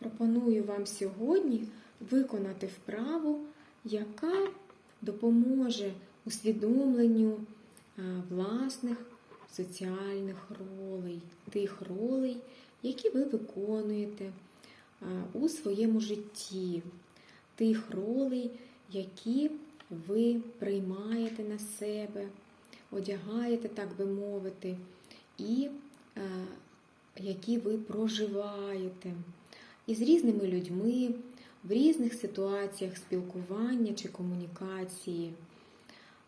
пропоную вам сьогодні виконати вправу, яка допоможе усвідомленню е, власних соціальних ролей, тих ролей, які ви виконуєте е, у своєму житті, тих ролей, які ви приймаєте на себе, одягаєте, так би мовити, і е, які ви проживаєте із різними людьми в різних ситуаціях спілкування чи комунікації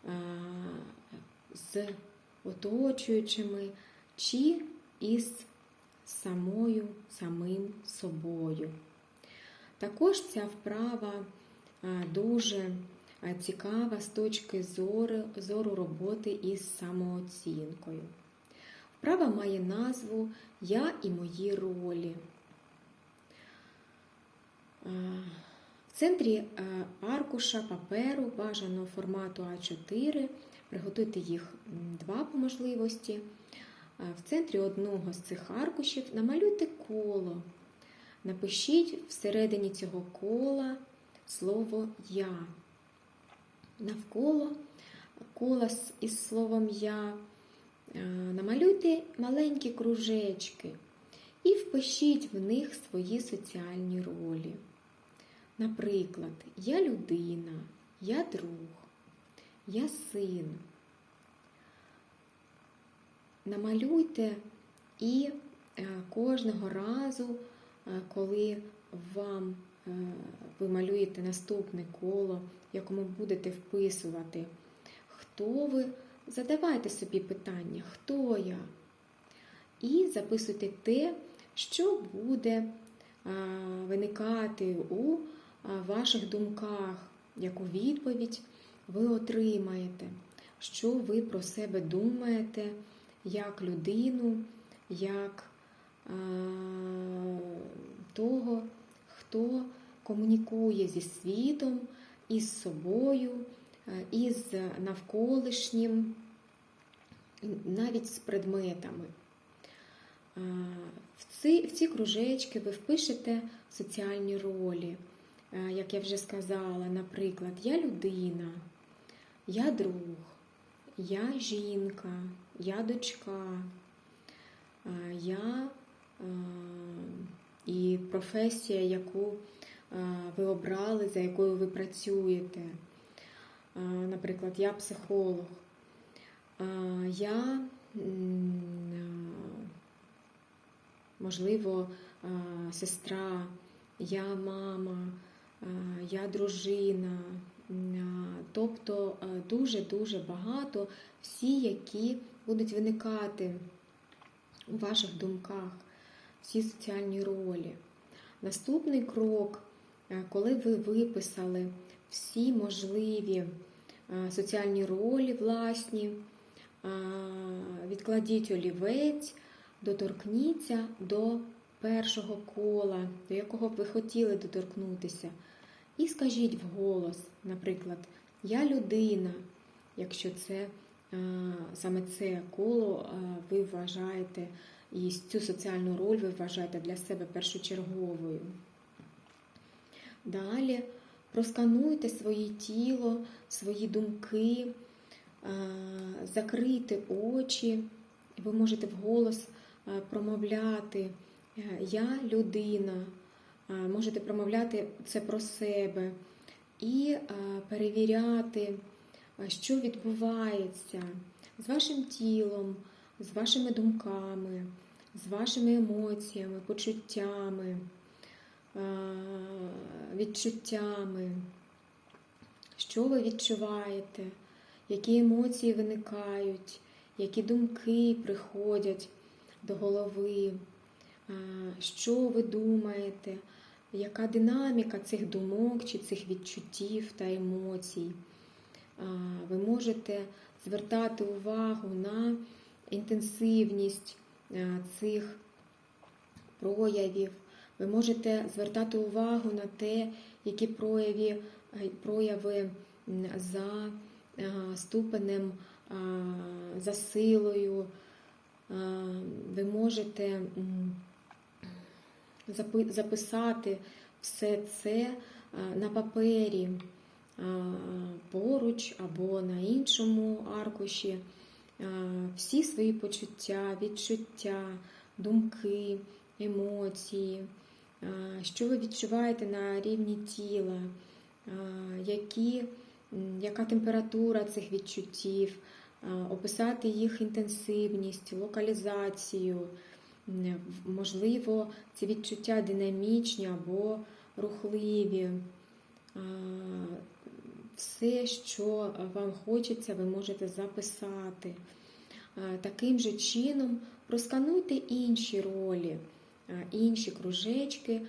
е, з оточуючими чи із самою самим собою. Також ця вправа е, дуже е, цікава з точки зору, зору роботи із самооцінкою. Вправа має назву Я і мої ролі. Е, В центрі е, аркуша паперу бажаного формату А4. Приготуйте їх два по можливості. Е, В центрі одного з цих аркушів намалюйте коло. Напишіть всередині цього кола слово Я. Навколо кола із словом Я намалюйте маленькі кружечки і впишіть в них свої соціальні ролі. Наприклад, я людина, я друг, я син. Намалюйте і е, кожного разу, е, коли вам е, ви малюєте наступне коло, в якому будете вписувати, хто ви, задавайте собі питання, хто я. І записуйте те, що буде виникати у ваших думках, яку відповідь ви отримаєте, що ви про себе думаєте як людину, як е, того, хто комунікує зі світом, із собою, із навколишнім, навіть з предметами. В ці, в ці кружечки ви впишете соціальні ролі. Е, Як я вже сказала, наприклад, я людина, я друг, я жінка, я дочка, е, я е, і професія, яку ви обрали, за якою ви працюєте. Наприклад, я психолог. Я можливо, сестра, я мама, я дружина. Е, Тобто е, дуже-дуже багато всі, які будуть виникати у ваших думках, всі соціальні ролі. Наступний крок, е, коли ви виписали всі можливі е, соціальні ролі власні, е, відкладіть олівець, доторкніться до першого кола, до якого б ви хотіли доторкнутися. І скажіть вголос, наприклад, я людина, якщо це е, саме це коло е, ви вважаєте, і цю соціальну роль ви вважаєте для себе першочерговою. Далі проскануйте своє тіло, свої думки, е, закрийте очі, ви можете вголос промовляти Я людина, Е, можете промовляти це про себе і е, перевіряти, е, що відбувається з вашим тілом, з вашими думками, з вашими емоціями, почуттями, е, відчуттями. Що ви відчуваєте, які емоції виникають, які думки приходять до голови, е, що ви думаєте, яка динаміка цих думок чи цих відчуттів та емоцій. Ви можете звертати увагу на інтенсивність цих проявів. Ви можете звертати увагу на те, які прояви, прояви за ступенем, за силою. Ви можете записати все це е, на папері е, поруч або на іншому аркуші е, всі свої почуття, відчуття, думки, емоції, що ви відчуваєте на рівні тіла, які, яка температура цих відчуттів, описати їх інтенсивність, локалізацію. Можливо, ці відчуття динамічні або рухливі. Все, що вам хочеться, ви можете записати. Таким же чином проскануйте інші ролі, інші кружечки,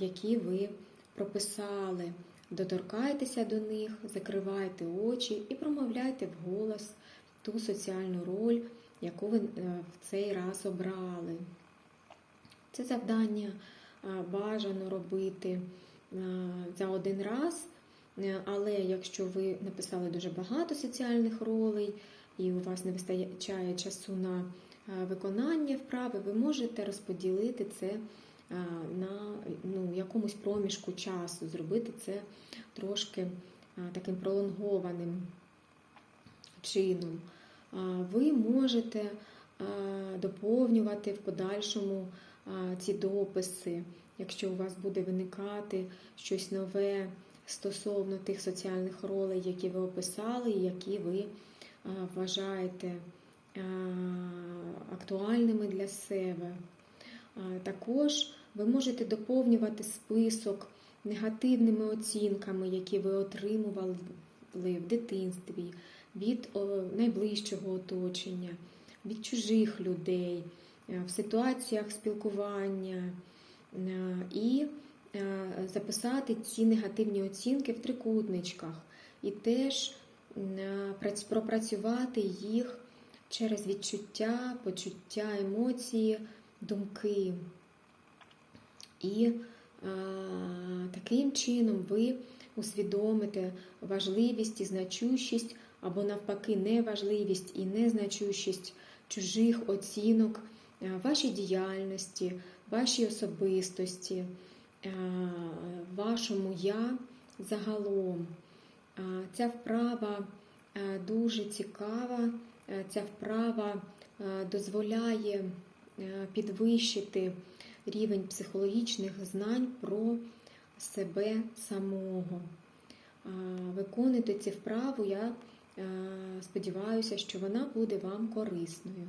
які ви прописали. Доторкайтеся до них, закривайте очі і промовляйте вголос ту соціальну роль, яку ви е, в цей раз обрали. Це завдання бажано робити е, за один раз, Е, але якщо ви написали дуже багато соціальних ролей і у вас не вистачає часу на виконання вправи, ви можете розподілити це на ну, якомусь проміжку часу, зробити це трошки таким пролонгованим чином. Ви можете доповнювати в подальшому ці дописи, якщо у вас буде виникати щось нове стосовно тих соціальних ролей, які ви описали, і які ви вважаєте актуальними для себе. Також ви можете доповнювати список негативними оцінками, які ви отримували в дитинстві, від найближчого оточення, від чужих людей, е, в ситуаціях спілкування е, і е, записати ці негативні оцінки в трикутничках, і теж пропрацювати їх через відчуття, почуття, емоції, думки. І таким чином ви усвідомите важливість і значущість, або навпаки, неважливість і незначущість чужих оцінок е, вашій діяльності, вашій особистості, е, вашому я загалом. Е, Ця вправа дуже цікава, ця вправа дозволяє підвищити рівень психологічних знань про себе самого. Виконуйте ці вправу, я сподіваюся, що вона буде вам корисною.